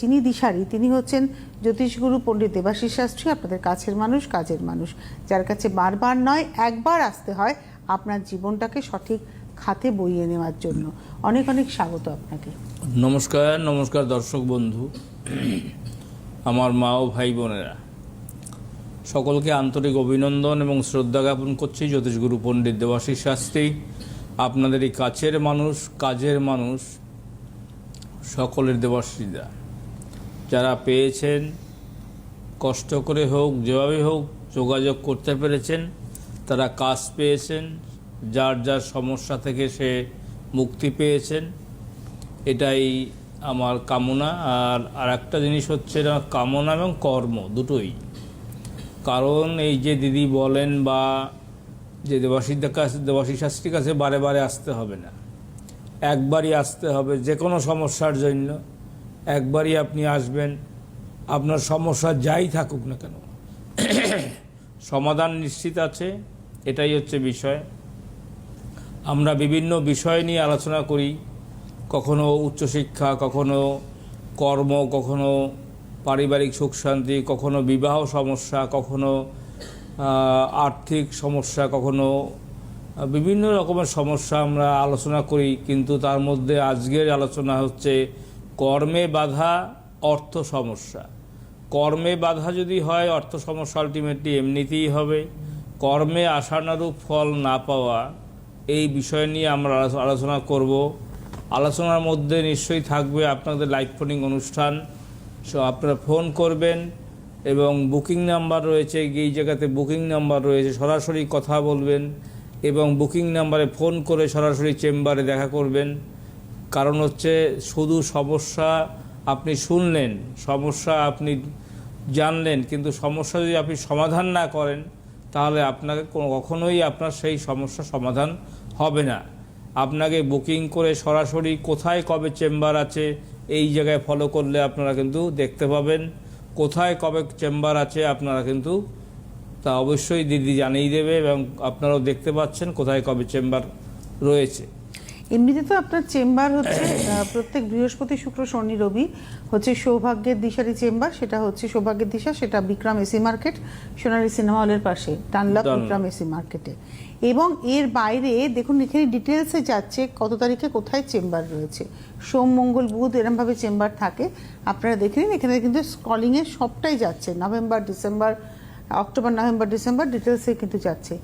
যিনি দিশারি, তিনি হচ্ছেন জ্যোতিষগুরু, পণ্ডিত দেবাশিস শাস্ত্রী, আপনাদের কাছের মানুষ, কাজের মানুষ। যার কাছে বারবার নয়, একবার আসতে হয় আপনার জীবনটাকে সঠিক খাতে বইয়ে নেওয়ার জন্য। অনেক অনেক স্বাগত আপনাকে। নমস্কার নমস্কার দর্শক বন্ধু। আমার মা ও ভাই বোনেরা, সকলকে আন্তরিক অভিনন্দন এবং শ্রদ্ধা জ্ঞাপন করছি জ্যোতিষগুরু, পণ্ডিত দেবাশিস শাস্ত্রী। আপনাদের এই কাছের মানুষ, কাজের মানুষ, সকলের দেবাশিসদা। যারা পেয়েছেন, কষ্ট করে হোক, যেভাবে হোক যোগাযোগ করতে পেরেছেন, তারা কাজ পেয়েছেন, যার যার সমস্যা থেকে সে মুক্তি পেয়েছেন, এটাই আমার কামনা। আর আর একটা জিনিস হচ্ছে না, কামনা এবং কর্ম দুটোই। কারণ এই যে দিদি বলেন বা যে দেবাশিসদের কাছে, দেবাশিস শাস্ত্রীর কাছে বারে বারে আসতে হবে না। একবারই আসতে হবে যে কোনো সমস্যার জন্য। একবারই আপনি আসবেন, আপনার সমস্যা যাই থাকুক না কেন। সমাধান নিশ্চিত আছে, এটাই হচ্ছে বিষয়। আমরা বিভিন্ন বিষয় নিয়ে আলোচনা করি, কখনো উচ্চশিক্ষা, কখনো কর্ম, কখনো পারিবারিক সুখ শান্তি, কখনো বিবাহ সমস্যা, কখনো আর্থিক সমস্যা, কখনো বিভিন্ন রকমের সমস্যা আমরা আলোচনা করি, কিন্তু তার মধ্যে আজকের আলোচনা হচ্ছে কর্মে বাধা, অর্থ সমস্যা। কর্মে বাধা যদি হয়, অর্থ সমস্যা আলটিমেটলি এমনিতেই হবে। কর্মে আশানুরূপ ফল না পাওয়া, এই বিষয় নিয়ে আমরা আলোচনা করব। আলোচনার মধ্যে নিশ্চয়ই থাকবে আপনাদের লাইভ ফোনিং অনুষ্ঠান। সো আপনারা ফোন করবেন এবং বুকিং নাম্বার রয়েছে, এই জায়গাতে বুকিং নাম্বার রয়েছে, সরাসরি কথা বলবেন এবং বুকিং নাম্বারে ফোন করে সরাসরি চেম্বারে দেখা করবেন। কারণ হচ্ছে শুধু সমস্যা আপনি শুনলেন, সমস্যা আপনি জানলেন, কিন্তু সমস্যা যদি আপনি সমাধান না করেন, তাহলে আপনাকে কখনোই আপনার সেই সমস্যা সমাধান হবে না। আপনাকে বুকিং করে সরাসরি কোথায় কবে চেম্বার আছে, এই জায়গায় ফলো করলে আপনারা কিন্তু দেখতে পাবেন। কোথায় কবে চেম্বার আছে আপনারা কিন্তু তা অবশ্যই দিদি জানিয়ে দেবে এবং আপনারাও দেখতে পাচ্ছেন কোথায় কবে চেম্বার রয়েছে। এমনিতে তো আপনার চেম্বার হচ্ছে প্রত্যেক বৃহস্পতি শুক্র শনি রবি হচ্ছে সৌভাগ্যের দিশারি চেম্বার সেটা হচ্ছে সৌভাগ্যের দিশা সেটা Bikram AC market Sonari cinema হলের পাশে ডানলপ। বিক্রম এসি মার্কেটে। এবং এর বাইরে দেখুন এখানে ডিটেলসে যাচ্ছে কত তারিখে কোথায় চেম্বার রয়েছে। সোম মঙ্গল বুধ এরমভাবে চেম্বার থাকে। আপনারা দেখে নিন এখানে কিন্তু স্কলিংয়ে সবটাই যাচ্ছে। November December October November December ডিটেলসে কিন্তু যাচ্ছে।